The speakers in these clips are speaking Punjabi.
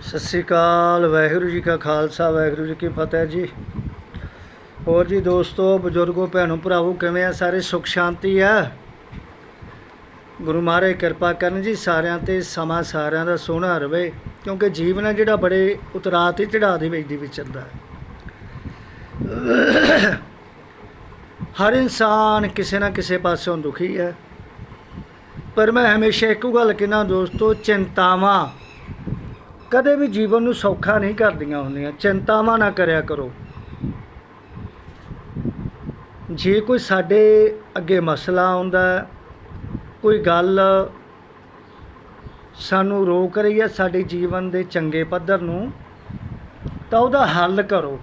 ਸਤਿ ਸ਼੍ਰੀ ਅਕਾਲ, ਵਾਹਿਗੁਰੂ ਜੀ ਕਾ ਖਾਲਸਾ, ਵਾਹਿਗੁਰੂ ਜੀ ਕੀ ਫਤਿਹ ਜੀ। ਹੋਰ ਜੀ ਦੋਸਤੋ, ਬਜ਼ੁਰਗੋ, ਭੈਣੋ, ਭਰਾਵੋ, ਕਿਵੇਂ ਆ ਸਾਰੇ? ਸੁਖ, ਸ਼ਾਂਤੀ ਆ? ਗੁਰੂ ਮਹਾਰਾਜ, ਕਿਰਪਾ ਕਰਨ ਜੀ ਸਾਰਿਆਂ ਤੇ, ਸਮਾਂ ਸਾਰਿਆਂ ਦਾ ਸੋਹਣਾ ਰਵੇ, ਕਿਉਂਕਿ ਜੀਵਨ ਹੈ ਜਿਹੜਾ ਬੜੇ ਉਤਰਾਅ ਤੇ ਚੜਾਅ ਦੇ ਵਿੱਚ ਦੀ ਵਿਚਰਦਾ ਹੈ। ਹਰ ਇਨਸਾਨ ਕਿਸੇ ਨਾ ਕਿਸੇ ਪਾਸੋਂ ਦੁਖੀ ਹੈ। ਪਰ ਮੈਂ ਹਮੇਸ਼ਾ ਇੱਕੋ ਗੱਲ ਕਹਿੰਦਾ, ਦੋਸਤੋ, ਚਿੰਤਾਵਾਂ ਕਦੇ ਵੀ ਜੀਵਨ ਨੂੰ ਸੌਖਾ ਨਹੀਂ ਕਰਦੀਆਂ ਹੁੰਦੀਆਂ। ਚਿੰਤਾਵਾਂ ਨਾ ਕਰਿਆ ਕਰੋ। ਜੇ ਕੋਈ ਸਾਡੇ ਅੱਗੇ ਮਸਲਾ ਆਉਂਦਾ ਕੋਈ ਗੱਲ ਸਾਨੂੰ ਰੋਕ ਰਹੀ ਹੈ ਸਾਡੇ ਜੀਵਨ ਦੇ ਚੰਗੇ ਪੱਧਰ ਨੂੰ, ਤਾਂ ਉਹਦਾ ਹੱਲ ਕਰੋ।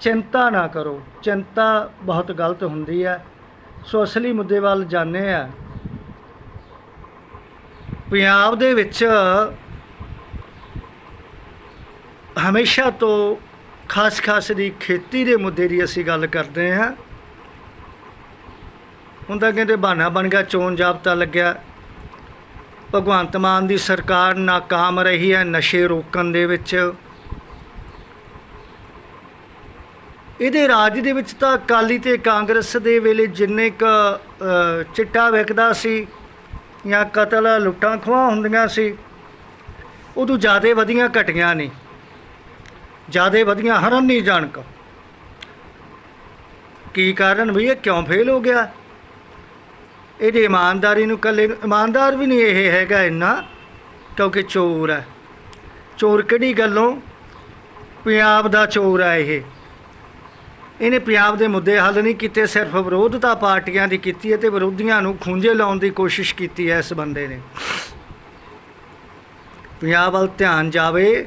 ਚਿੰਤਾ ਨਾ ਕਰੋ। ਚਿੰਤਾ ਬਹੁਤ ਗਲਤ ਹੁੰਦੀ ਹੈ। ਸੋ ਅਸਲੀ ਮੁੱਦੇ ਵੱਲ ਜਾਂਦੇ ਆ ਪੰਜਾਬ ਦੇ ਵਿੱਚ ਹਮੇਸ਼ਾ ਤੋਂ ਖਾਸ ਖਾਸ ਦੀ ਖੇਤੀ ਦੇ ਮੁੱਦੇ ਦੀ ਅਸੀਂ ਗੱਲ ਕਰਦੇ ਹਾਂ। ਹੁੰਦਾ ਕਹਿੰਦੇ ਬਹਾਨਾ ਬਣ ਗਿਆ, ਚੋਣ ਜਾਬਤਾ ਲੱਗਿਆ। ਭਗਵੰਤ ਮਾਨ ਦੀ ਸਰਕਾਰ ਨਾਕਾਮ ਰਹੀ ਹੈ ਨਸ਼ੇ ਰੋਕਣ ਦੇ ਵਿੱਚ। ਇਹਦੇ ਰਾਜ ਦੇ ਵਿੱਚ ਤਾਂ ਅਕਾਲੀ ਤੇ ਕਾਂਗਰਸ ਦੇ ਵੇਲੇ ਜਿੰਨੇ ਕ ਚਿੱਟਾ ਵਿਕਦਾ ਸੀ ਜਾਂ ਕਤਲ ਲੁੱਟਾਂ ਖੋਹਾਂ ਹੁੰਦੀਆਂ ਸੀ, ਉਦੋਂ ਜ਼ਿਆਦਾ ਵਧੀਆਂ ਘਟੀਆਂ ਨਹੀਂ ਜ਼ਿਆਦਾ ਵਧੀਆਂ ਹਰਨ ਨਹੀਂ ਜਾਣਕ। ਕੀ ਕਾਰਨ ਵੀ ਇਹ ਕਿਉਂ ਫੇਲ ਹੋ ਗਿਆ? ਇਹਦੀ ਇਮਾਨਦਾਰੀ ਨੂੰ ਕੱਲੇ ਇਮਾਨਦਾਰ ਵੀ ਨਹੀਂ ਇਹ ਹੈਗਾ ਇੰਨਾ, ਕਿਉਂਕਿ ਚੋਰ ਹੈ। ਚੋਰ ਕਿਹੜੀ ਗੱਲੋਂ? ਪੰਜਾਬ ਦਾ ਚੋਰ ਹੈ ਇਹ। ਇਹਨੇ ਪੰਜਾਬ ਦੇ ਮੁੱਦੇ ਹੱਲ ਨਹੀਂ ਕੀਤੇ, ਸਿਰਫ ਵਿਰੋਧਤਾ ਪਾਰਟੀਆਂ ਦੀ ਕੀਤੀ ਹੈ ਤੇ ਵਿਰੋਧੀਆਂ ਨੂੰ ਖੂੰਜੇ ਲਾਉਣ ਦੀ ਕੋਸ਼ਿਸ਼ ਕੀਤੀ ਹੈ ਇਸ ਬੰਦੇ ਨੇ। ਪੰਜਾਬ ਵੱਲ ਧਿਆਨ ਜਾਵੇ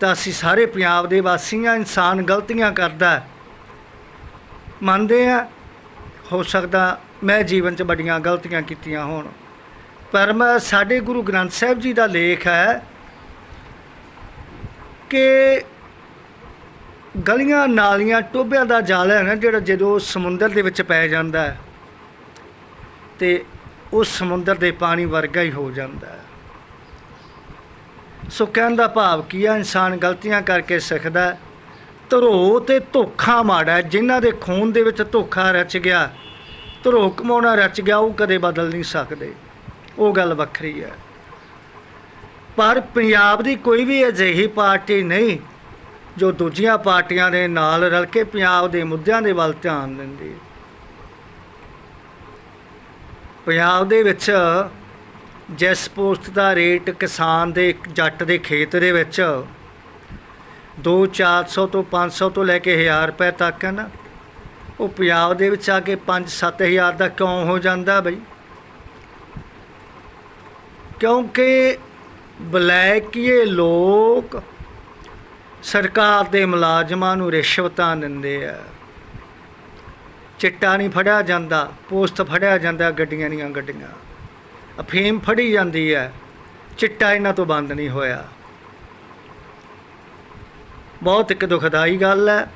ਤਾਂ ਅਸੀਂ ਸਾਰੇ ਪੰਜਾਬ ਦੇ ਵਾਸੀਆਂ ਇਨਸਾਨ ਗਲਤੀਆਂ ਕਰਦਾ ਮੰਨਦੇ ਆ ਹੋ ਸਕਦਾ ਮੈਂ ਜੀਵਨ 'ਚ ਵੱਡੀਆਂ ਗਲਤੀਆਂ ਕੀਤੀਆਂ ਹੋਣ। ਪਰ ਮੈਂ, ਸਾਡੇ ਗੁਰੂ ਗ੍ਰੰਥ ਸਾਹਿਬ ਜੀ ਦਾ ਲੇਖ ਹੈ ਕਿ ਗਲੀਆਂ ਨਾਲੀਆਂ ਟੋਬਿਆਂ ਦਾ ਜਾਲ ਹੈ ਨਾ, ਜਿਹੜਾ ਜਦੋਂ ਸਮੁੰਦਰ ਦੇ ਵਿੱਚ ਪੈ ਜਾਂਦਾ ਹੈ ਤੇ ਉਸ ਸਮੁੰਦਰ ਦੇ ਪਾਣੀ ਵਰਗਾ ਹੀ ਹੋ ਜਾਂਦਾ ਹੈ। ਸੋ ਕਹਿਣ ਦਾ ਭਾਵ ਕੀ ਆ, ਇਨਸਾਨ ਗਲਤੀਆਂ ਕਰਕੇ ਸਿੱਖਦਾ ਧਰੋ ਤੇ ਧੋਖਾ ਮਾੜਾ ਹੈ। ਜਿਨ੍ਹਾਂ ਦੇ ਖੂਨ ਦੇ ਵਿੱਚ ਧੋਖਾ ਰਚ ਗਿਆ ਧਰੋ ਕਮਾਉਣਾ ਰਚ ਗਿਆ, ਉਹ ਕਦੇ ਬਦਲ ਨਹੀਂ ਸਕਦੇ। ਉਹ ਗੱਲ ਵੱਖਰੀ ਹੈ। ਪਰ ਪੰਜਾਬ ਦੀ ਕੋਈ ਵੀ ਅਜਿਹੀ ਪਾਰਟੀ ਨਹੀਂ, ਜੋ ਦੂਜੀਆਂ ਪਾਰਟੀਆਂ ਦੇ ਨਾਲ ਰਲ ਕੇ ਪੰਜਾਬ ਦੇ ਮੁੱਦਿਆਂ ਦੇ ਵੱਲ ਧਿਆਨ ਦਿੰਦੀ ਪੰਜਾਬ ਦੇ ਵਿੱਚ ਜਿਸ ਪੋਸਟ ਦਾ ਰੇਟ ਕਿਸਾਨ ਦੇ ਜੱਟ ਦੇ ਖੇਤ ਦੇ ਵਿੱਚ 2-400 ਤੋਂ 500 ਤੋਂ ਲੈ ਕੇ 1000 ਰੁਪਏ ਤੱਕ ਹੈ ਨਾ ਉਹ ਪੰਜਾਬ ਦੇ ਵਿੱਚ ਆ ਕੇ 5-7000 ਦਾ ਕਿਉਂ ਹੋ ਜਾਂਦਾ ਬਈ? ਕਿਉਂਕਿ ਬਲੈਕੀਏ ਲੋਕ ਸਰਕਾਰ ਦੇ ਮੁਲਾਜ਼ਮਾਂ ਨੂੰ ਰਿਸ਼ਵਤਾਂ ਦਿੰਦੇ ਆ। ਚਿੱਟਾ ਨਹੀਂ ਫੜਿਆ ਜਾਂਦਾ, ਪੋਸਟ ਫੜਿਆ ਜਾਂਦਾ ਗੱਡੀਆਂ ਦੀਆਂ ਗੱਡੀਆਂ। ਅਫੀਮ ਫੜੀ ਜਾਂਦੀ ਹੈ। ਚਿੱਟਾ ਇਹਨਾਂ ਤੋਂ ਬੰਦ ਨਹੀਂ ਹੋਇਆ। ਬਹੁਤ ਇੱਕ ਦੁਖਦਾਈ ਗੱਲ ਹੈ।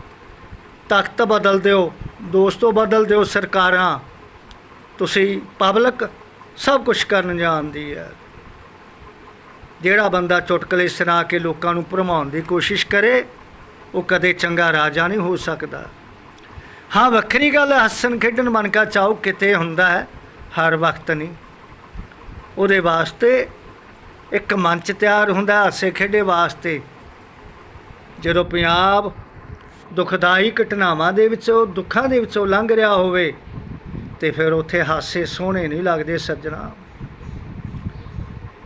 ਤਖਤ ਬਦਲ ਦਿਓ, ਦੋਸਤੋ ਬਦਲ ਦਿਓ ਸਰਕਾਰਾਂ। ਤੁਸੀਂ ਪਬਲਿਕ ਸਭ ਕੁਝ ਕਰਨ ਜਾਣਦੀ ਹੈ। ਜਿਹੜਾ ਬੰਦਾ ਚੁਟਕਲੇ ਸੁਣਾ ਕੇ ਲੋਕਾਂ ਨੂੰ ਭਰਮਾਉਣ ਦੀ ਕੋਸ਼ਿਸ਼ ਕਰੇ, ਉਹ ਕਦੇ ਚੰਗਾ ਰਾਜਾ ਨਹੀਂ ਹੋ ਸਕਦਾ। ਹਾਂ, ਵੱਖਰੀ ਗੱਲ ਹੈ, ਹੱਸਣ ਖੇਡਣ ਮਨ ਕਾ ਚਾਉ ਕਿਤੇ ਹੁੰਦਾ ਹੈ, ਹਰ ਵਕਤ ਨਹੀਂ। ਉਹਦੇ ਵਾਸਤੇ ਇੱਕ ਮੰਚ ਤਿਆਰ ਹੁੰਦਾ ਹਾਸੇ ਖੇਡੇ ਵਾਸਤੇ। ਜਦੋਂ ਪੰਜਾਬ ਦੁਖਦਾਈ ਘਟਨਾਵਾਂ ਦੇ ਵਿੱਚੋਂ, ਦੁੱਖਾਂ ਦੇ ਵਿੱਚੋਂ ਲੰਘ ਰਿਹਾ ਹੋਵੇ, ਤੇ ਫਿਰ ਉੱਥੇ ਹਾਸੇ ਸੋਹਣੇ ਨਹੀਂ ਲੱਗਦੇ ਸੱਜਣਾ।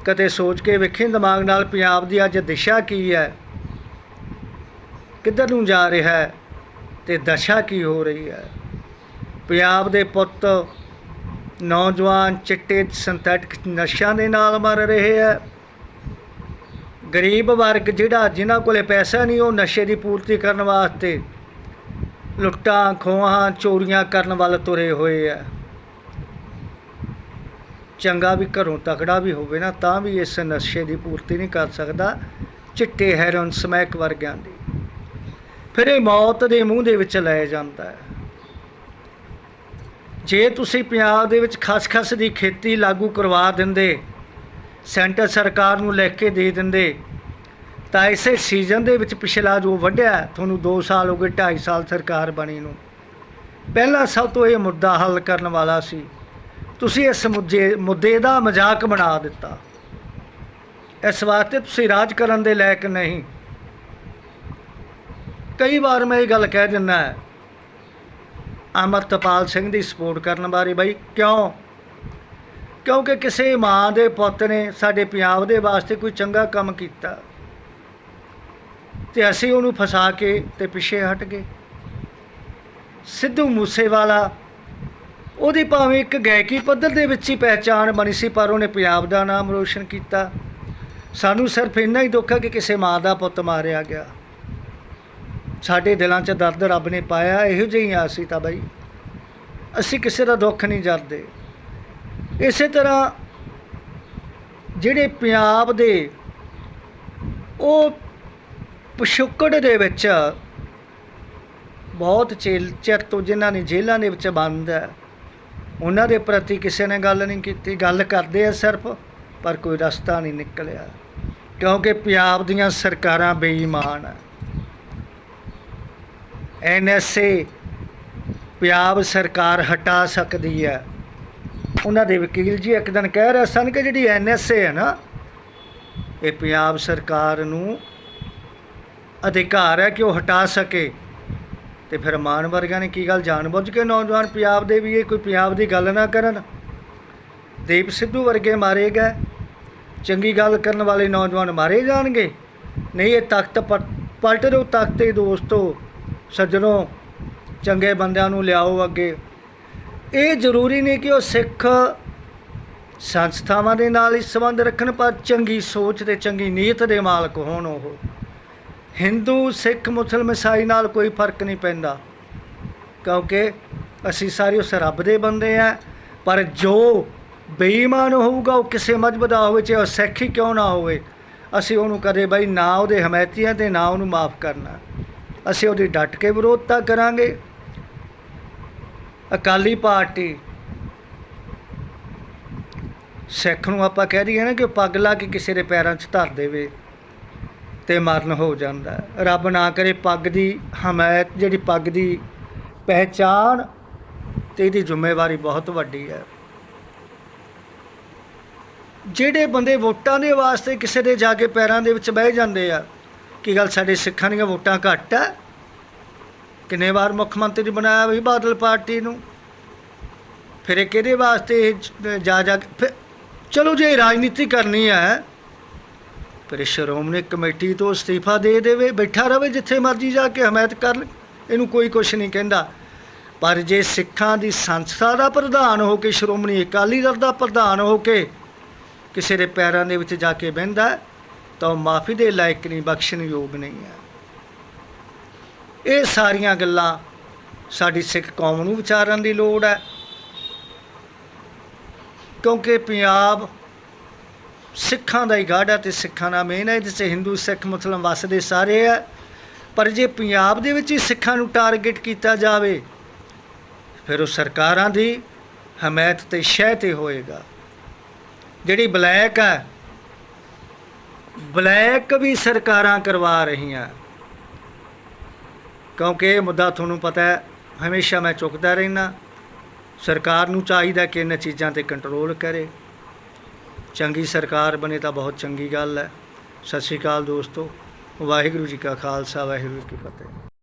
ਕਦੇ ਸੋਚ ਕੇ ਵੇਖੇ ਦਿਮਾਗ ਨਾਲ ਪੰਜਾਬ ਦੀ ਅੱਜ ਦਿਸ਼ਾ ਕੀ ਹੈ? ਕਿੱਧਰ ਨੂੰ ਜਾ ਰਿਹਾ ਹੈ ਤੇ ਦਸ਼ਾ ਕੀ ਹੋ ਰਹੀ ਹੈ? ਪੰਜਾਬ ਦੇ ਪੁੱਤ ਨੌਜਵਾਨ ਚਿੱਟੇ ਸਿੰਥੈਟਿਕ ਨਸ਼ਿਆਂ ਦੇ ਨਾਲ ਮਰ ਰਹੇ ਹੈ। ਗਰੀਬ ਵਰਗ ਜਿਹੜਾ ਜਿਨ੍ਹਾਂ ਕੋਲੇ ਪੈਸਾ ਨਹੀਂ, ਉਹ ਨਸ਼ੇ ਦੀ ਪੂਰਤੀ ਕਰਨ ਵਾਸਤੇ ਲੁੱਟਾਂ, ਖੋਹਾਂ, ਚੋਰੀਆਂ ਕਰਨ ਵੱਲ ਤੁਰੇ ਹੋਏ ਆ ਚੰਗਾ ਵੀ ਘਰੋਂ ਤਕੜਾ ਵੀ ਹੋਵੇ ਨਾ, ਤਾਂ ਵੀ ਇਸ ਨਸ਼ੇ ਦੀ ਪੂਰਤੀ ਨਹੀਂ ਕਰ ਸਕਦਾ ਚਿੱਟੇ ਹੈਰਨ ਸਮੈਕ ਵਰਗਿਆਂ ਦੀ। ਫਿਰ ਇਹ ਮੌਤ ਦੇ ਮੂੰਹ ਦੇ ਵਿੱਚ ਲੈ ਜਾਂਦਾ ਹੈ। ਜੇ ਤੁਸੀਂ ਪੰਜਾਬ ਦੇ ਵਿੱਚ ਖਸਖਸ ਦੀ ਖੇਤੀ ਲਾਗੂ ਕਰਵਾ ਦਿੰਦੇ, ਸੈਂਟਰ ਸਰਕਾਰ ਨੂੰ ਲਿਖ ਕੇ ਦੇ ਦਿੰਦੇ, ਤਾਂ ਇਸੇ ਸੀਜ਼ਨ ਦੇ ਵਿੱਚ ਪਿਛਲਾ ਜੋ ਵੱਢਿਆ, ਤੁਹਾਨੂੰ 2 ਸਾਲ ਹੋ ਗਏ 2.5 ਸਾਲ ਸਰਕਾਰ ਬਣੀ ਨੂੰ। ਪਹਿਲਾ ਸਭ ਤੋਂ ਇਹ ਮੁੱਦਾ ਹੱਲ ਕਰਨ ਵਾਲਾ ਸੀ, ਤੁਸੀਂ ਇਸ ਮੁੱਦੇ ਮੁੱਦੇ ਦਾ ਮਜ਼ਾਕ ਬਣਾ ਦਿੱਤਾ। ਇਸ ਵਾਸਤੇ ਤੁਸੀਂ ਰਾਜ ਕਰਨ ਦੇ ਲਾਇਕ ਨਹੀਂ। ਕਈ ਵਾਰ ਮੈਂ ਇਹ ਗੱਲ ਕਹਿ ਦਿੰਦਾ ਅਮਰਤਪਾਲ ਸਿੰਘ ਦੀ ਸਪੋਰਟ ਕਰਨ ਬਾਰੇ ਬਾਈ, ਕਿਉਂ? ਕਿਉਂਕਿ ਕਿਸੇ ਮਾਂ ਦੇ ਪੁੱਤ ਨੇ ਸਾਡੇ ਪੰਜਾਬ ਦੇ ਵਾਸਤੇ ਕੋਈ ਚੰਗਾ ਕੰਮ ਕੀਤਾ ਤੇ ਅਸੀਂ ਉਹਨੂੰ ਫਸਾ ਕੇ ਤੇ ਪਿੱਛੇ ਹਟ ਗਏ। ਸਿੱਧੂ ਮੂਸੇਵਾਲਾ ਉਹਦੀ ਭਾਵੇਂ ਇੱਕ ਗਾਇਕੀ ਪੱਧਰ ਦੇ ਵਿੱਚ ਹੀ ਪਹਿਚਾਣ ਬਣੀ ਸੀ, ਪਰ ਉਹਨੇ ਪੰਜਾਬ ਦਾ ਨਾਮ ਰੋਸ਼ਨ ਕੀਤਾ। ਸਾਨੂੰ ਸਿਰਫ ਇੰਨਾ ਹੀ ਦੁੱਖ ਹੈ ਕਿ ਕਿਸੇ ਮਾਂ ਦਾ ਪੁੱਤ ਮਾਰਿਆ ਗਿਆ। ਸਾਡੇ ਦਿਲਾਂ 'ਚ ਦਰਦ ਰੱਬ ਨੇ ਪਾਇਆ, ਇਹੋ ਜਿਹੀ ਆ ਸੀ ਤਾਂ ਬਾਈ। ਅਸੀਂ ਕਿਸੇ ਦਾ ਦੁੱਖ ਨਹੀਂ ਜਰਦੇ ਇਸੇ ਤਰ੍ਹਾਂ ਜਿਹੜੇ ਪੰਜਾਬ ਦੇ, ਉਹ ਪਿਛੋਕੜ ਦੇ ਵਿੱਚ ਬਹੁਤ ਚਿਰ ਚਿਰ ਤੋਂ ਜਿਨ੍ਹਾਂ ਨੇ ਜੇਲ੍ਹਾਂ ਦੇ ਵਿੱਚ ਬੰਦ ਹੈ, ਉਹਨਾਂ ਦੇ ਪ੍ਰਤੀ ਕਿਸੇ ਨੇ ਗੱਲ ਨਹੀਂ ਕੀਤੀ। ਗੱਲ ਕਰਦੇ ਆ ਸਿਰਫ, ਪਰ ਕੋਈ ਰਸਤਾ ਨਹੀਂ ਨਿਕਲਿਆ। ਕਿਉਂਕਿ ਪੰਜਾਬ ਦੀਆਂ ਸਰਕਾਰਾਂ ਬੇਈਮਾਨ ਹੈ। ਐਨਐਸਏ ਪੰਜਾਬ ਸਰਕਾਰ ਹਟਾ ਸਕਦੀ ਹੈ। ਉਹਨਾਂ ਦੇ ਵਕੀਲ ਜੀ ਇੱਕ ਦਿਨ ਕਹਿ ਰਹੇ ਸਨ ਕਿ ਜਿਹੜੀ ਐਨਐਸਏ ਹੈ ਨਾ, ਇਹ ਪੰਜਾਬ ਸਰਕਾਰ ਨੂੰ ਅਧਿਕਾਰ ਹੈ ਕਿ ਉਹ ਹਟਾ ਸਕੇ। ਤੇ ਫਿਰ ਮਾਨ ਵਰਗਾਂ ਨੇ ਕੀ ਗੱਲ ਜਾਣਬੁੱਝ ਕੇ ਨੌਜਵਾਨ ਪੰਜਾਬ ਦੇ ਵੀ ਇਹ ਕੋਈ ਪੰਜਾਬ ਦੀ ਗੱਲ ਨਾ ਕਰਨ? ਦੀਪ ਸਿੱਧੂ ਵਰਗੇ ਮਾਰੇ ਗਏ। ਚੰਗੀ ਗੱਲ ਕਰਨ ਵਾਲੇ ਨੌਜਵਾਨ ਮਾਰੇ ਜਾਣਗੇ। ਨਹੀਂ, ਇਹ ਤਖਤ ਪ- ਪਲਟ ਦਿਓ ਤਖਤੇ ਦੋਸਤੋ। ਸੱਜਣੋ, ਚੰਗੇ ਬੰਦਿਆਂ ਨੂੰ ਲਿਆਓ ਅੱਗੇ। ਇਹ ਜ਼ਰੂਰੀ ਨਹੀਂ ਕਿ ਉਹ ਸਿੱਖ ਸੰਸਥਾਵਾਂ ਦੇ ਨਾਲ ਹੀ ਸੰਬੰਧ ਰੱਖਣ, ਪਰ ਚੰਗੀ ਸੋਚ ਤੇ ਚੰਗੀ ਨੀਅਤ ਦੇ ਮਾਲਕ ਹੋਣ ਉਹ। ਹਿੰਦੂ, ਸਿੱਖ ਮੁਸਲਮ ਈਸਾਈ ਨਾਲ ਕੋਈ ਫ਼ਰਕ ਨਹੀਂ ਪੈਂਦਾ, ਕਿਉਂਕਿ ਅਸੀਂ ਸਾਰੇ ਉਸ ਰੱਬ ਦੇ ਬੰਦੇ ਆ, ਪਰ ਜੋ ਬੇਈਮਾਨ ਹੋਊਗਾ, ਉਹ ਕਿਸੇ ਮਜ਼ਹਬ ਦਾ ਹੋਵੇ, ਚਾਹੇ ਉਹ ਸਿੱਖ ਹੀ ਕਿਉਂ ਨਾ ਹੋਵੇ, ਅਸੀਂ ਉਹਨੂੰ ਕਦੇ ਬਈ ਨਾ ਉਹਦੇ ਹਮਾਇਤੀਆਂ ਤੇ ਨਾ ਉਹਨੂੰ ਮਾਫ ਕਰਨਾ। ਅਸੀਂ ਉਹਦੀ ਡਟ ਕੇ ਵਿਰੋਧਤਾ ਕਰਾਂਗੇ। ਅਕਾਲੀ ਪਾਰਟੀ ਸਿੱਖ ਨੂੰ ਆਪਾਂ ਕਹਿ ਦਈਏ ਨਾ ਕਿ ਉਹ ਪੱਗ ਲਾ ਕੇ ਕਿਸੇ ਦੇ ਪੈਰਾਂ 'ਚ ਧਰ ਦੇਵੇ ਤੇ ਮਰਨ ਹੋ ਜਾਂਦਾ। ਰੱਬ ਨਾ ਕਰੇ ਪੱਗ ਦੀ ਹਮਾਇਤ, ਜਿਹੜੀ ਪੱਗ ਦੀ ਪਹਿਚਾਣ ਤੇ ਇਹਦੀ ਜ਼ਿੰਮੇਵਾਰੀ ਬਹੁਤ ਵੱਡੀ ਹੈ। ਜਿਹੜੇ ਬੰਦੇ ਵੋਟਾਂ ਦੇ ਵਾਸਤੇ ਕਿਸੇ ਦੇ ਜਾ ਕੇ ਪੈਰਾਂ ਦੇ ਵਿੱਚ ਬਹਿ ਜਾਂਦੇ ਆ ਕੀ ਗੱਲ ਸਾਡੇ ਸਿੱਖਾਂ ਦੀਆਂ ਵੋਟਾਂ ਘੱਟ ਆ? ਕਿੰਨੇ ਵਾਰ ਮੁੱਖ ਮੰਤਰੀ ਬਣਾਇਆ ਵੀ ਬਾਦਲ ਪਾਰਟੀ ਨੂੰ? ਫਿਰ ਇਹ ਕਿਹਦੇ ਵਾਸਤੇ ਇਹ ਜਾ ਜਾ ਕੇ, ਫਿਰ ਚਲੋ ਜੇ ਰਾਜਨੀਤੀ ਕਰਨੀ ਹੈ ਫਿਰ ਸ਼੍ਰੋਮਣੀ ਕਮੇਟੀ ਤੋਂ ਅਸਤੀਫਾ ਦੇ ਦੇਵੇ, ਬੈਠਾ ਰਵੇ ਜਿੱਥੇ ਮਰਜ਼ੀ ਜਾ ਕੇ ਹਮਾਇਤ ਕਰ ਲੈ। ਇਹਨੂੰ ਕੋਈ ਕੁਛ ਨਹੀਂ ਕਹਿੰਦਾ। ਪਰ ਜੇ ਸਿੱਖਾਂ ਦੀ ਸੰਸਥਾ ਦਾ ਪ੍ਰਧਾਨ ਹੋ ਕੇ ਸ਼੍ਰੋਮਣੀ ਅਕਾਲੀ ਦਲ ਦਾ ਪ੍ਰਧਾਨ ਹੋ ਕੇ ਕਿਸੇ ਦੇ ਪੈਰਾਂ ਦੇ ਵਿੱਚ ਜਾ ਕੇ ਬਹਿੰਦਾ ਤਾਂ ਉਹ ਮਾਫੀ ਦੇ ਲਾਇਕ ਨਹੀਂ ਬਖਸ਼ਣਯੋਗ ਨਹੀਂ ਹੈ। ਇਹ ਸਾਰੀਆਂ ਗੱਲਾਂ ਸਾਡੀ ਸਿੱਖ ਕੌਮ ਨੂੰ ਵਿਚਾਰਨ ਦੀ ਲੋੜ ਹੈ। ਕਿਉਂਕਿ ਪੰਜਾਬ ਸਿੱਖਾਂ ਦਾ ਹੀ ਗਾੜਾ ਹੈ ਤੇ ਸਿੱਖਾਂ ਦਾ ਮੇਨ ਹੈ ਇਹਦੇ 'ਚ ਹਿੰਦੂ, ਸਿੱਖ ਮੁਸਲਮ ਵਸਦੇ ਸਾਰੇ ਹੈ। ਪਰ ਜੇ ਪੰਜਾਬ ਦੇ ਵਿੱਚ ਹੀ ਸਿੱਖਾਂ ਨੂੰ ਟਾਰਗੇਟ ਕੀਤਾ ਜਾਵੇ, ਫਿਰ ਉਹ ਸਰਕਾਰਾਂ ਦੀ ਹਮਾਇਤ ਤੇ ਸ਼ਹਿ ਤੇ ਹੋਏਗਾ। ਜਿਹੜੀ ਬਲੈਕ ਹੈ ਬਲੈਕ ਵੀ ਸਰਕਾਰਾਂ ਕਰਵਾ ਰਹੀਆਂ। ਕਿਉਂਕਿ ਇਹ ਮੁੱਦਾ ਤੁਹਾਨੂੰ ਪਤਾ ਹੈ, ਹਮੇਸ਼ਾ ਮੈਂ ਚੁੱਕਦਾ ਰਹਿਣਾ ਸਰਕਾਰ ਨੂੰ ਚਾਹੀਦਾ ਕਿ ਇਹਨਾਂ ਚੀਜ਼ਾਂ ਤੇ ਕੰਟਰੋਲ ਕਰੇ। ਚੰਗੀ ਸਰਕਾਰ ਬਣੇ ਤਾਂ ਬਹੁਤ ਚੰਗੀ ਗੱਲ ਹੈ। ਸਤਿ ਸ਼੍ਰੀ ਅਕਾਲ ਦੋਸਤੋ। ਵਾਹਿਗੁਰੂ ਜੀ ਕਾ ਖਾਲਸਾ, ਵਾਹਿਗੁਰੂ ਜੀ ਕੀ ਫਤਿਹ।